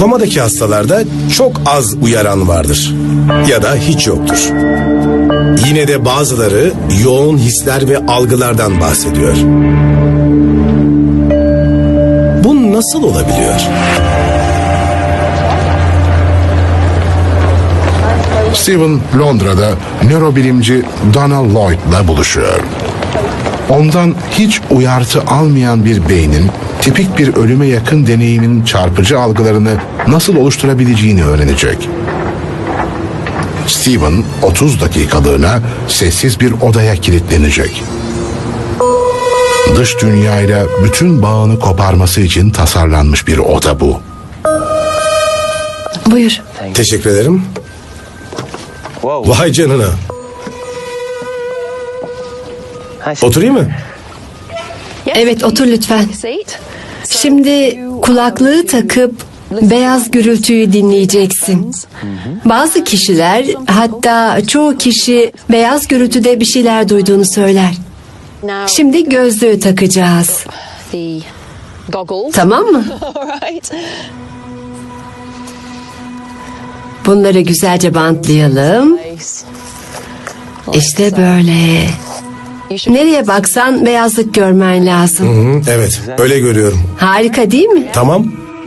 Komadaki hastalarda çok az uyaran vardır ya da hiç yoktur. Yine de bazıları yoğun hisler ve algılardan bahsediyor. Bu nasıl olabiliyor? Steven Londra'da nörobilimci Donna Lloyd'la buluşuyor. Ondan hiç uyartı almayan bir beynin tipik bir ölüme yakın deneyimin çarpıcı algılarını nasıl oluşturabileceğini öğrenecek. Steven 30 dakikalığına sessiz bir odaya kilitlenecek. Dış dünyayla bütün bağını koparması için tasarlanmış bir oda bu. Buyur. Teşekkür ederim. Vay canına. Oturayım mı? Evet otur lütfen. Şimdi kulaklığı takıp beyaz gürültüyü dinleyeceksin. Bazı kişiler hatta çoğu kişi beyaz gürültüde bir şeyler duyduğunu söyler. Şimdi gözlüğü takacağız. Tamam mı? Bunları güzelce bantlayalım. İşte böyle. Nereye baksan beyazlık görmen lazım. Hı, evet, öyle görüyorum. Harika değil mi? Tamam,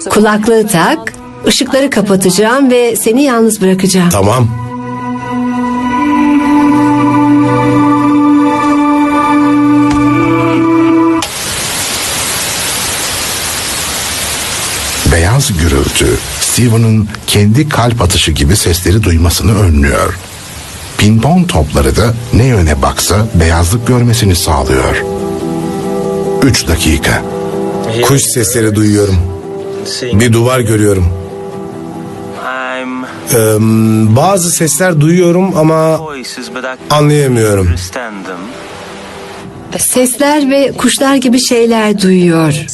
Kulaklığı tak, ışıkları kapatacağım ve seni yalnız bırakacağım. tamam. Beyaz gürültü Steven'ın kendi kalp atışı gibi sesleri duymasını önlüyor. Pimpon topları da ne yöne baksa beyazlık görmesini sağlıyor. 3 dakika. Kuş sesleri duyuyorum. Bir duvar görüyorum. Ee, bazı sesler duyuyorum ama anlayamıyorum. Sesler ve kuşlar gibi şeyler duyuyor.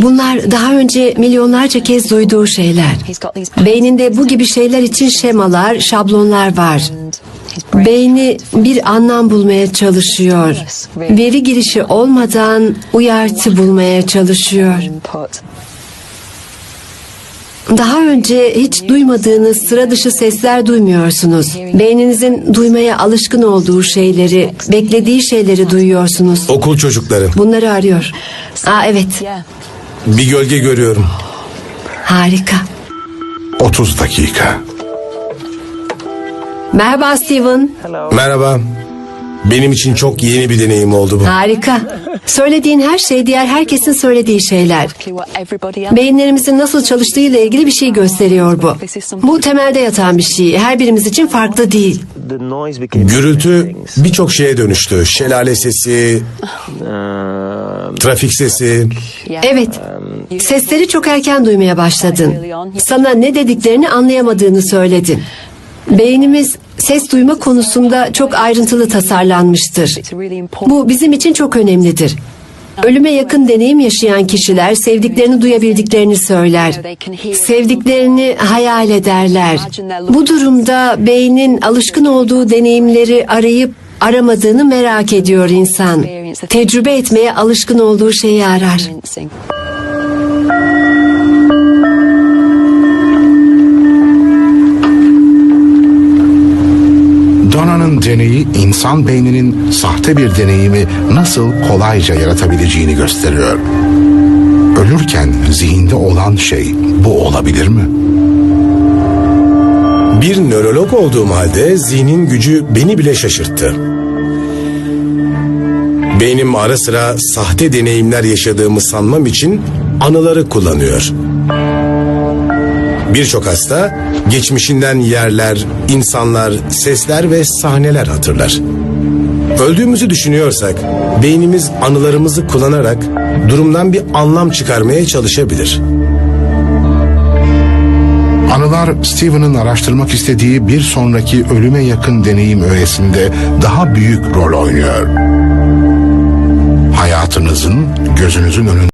Bunlar daha önce milyonlarca kez duyduğu şeyler. Beyninde bu gibi şeyler için şemalar, şablonlar var. Beyni bir anlam bulmaya çalışıyor. Veri girişi olmadan uyartı bulmaya çalışıyor. Daha önce hiç duymadığınız sıra dışı sesler duymuyorsunuz. Beyninizin duymaya alışkın olduğu şeyleri, beklediği şeyleri duyuyorsunuz. Okul çocukları. Bunları arıyor. Aa evet. Bir gölge görüyorum. Harika. 30 dakika. Merhaba Steven. Merhaba. Benim için çok yeni bir deneyim oldu bu. Harika. Söylediğin her şey diğer herkesin söylediği şeyler. Beyinlerimizin nasıl çalıştığı ile ilgili bir şey gösteriyor bu. Bu temelde yatan bir şey. Her birimiz için farklı değil. Gürültü birçok şeye dönüştü. Şelale sesi, trafik sesi. Evet. Sesleri çok erken duymaya başladın. Sana ne dediklerini anlayamadığını söyledin. Beynimiz ses duyma konusunda çok ayrıntılı tasarlanmıştır. Bu bizim için çok önemlidir. Ölüme yakın deneyim yaşayan kişiler sevdiklerini duyabildiklerini söyler. Sevdiklerini hayal ederler. Bu durumda beynin alışkın olduğu deneyimleri arayıp aramadığını merak ediyor insan. Tecrübe etmeye alışkın olduğu şeyi arar. Donna'nın deneyi insan beyninin sahte bir deneyimi nasıl kolayca yaratabileceğini gösteriyor. Ölürken zihinde olan şey bu olabilir mi? Bir nörolog olduğum halde zihnin gücü beni bile şaşırttı. Beynim ara sıra sahte deneyimler yaşadığımı sanmam için anıları kullanıyor. Birçok hasta geçmişinden yerler, insanlar, sesler ve sahneler hatırlar. Öldüğümüzü düşünüyorsak beynimiz anılarımızı kullanarak durumdan bir anlam çıkarmaya çalışabilir. Anılar Steven'ın araştırmak istediği bir sonraki ölüme yakın deneyim öğesinde daha büyük rol oynuyor. Hayatınızın gözünüzün önünde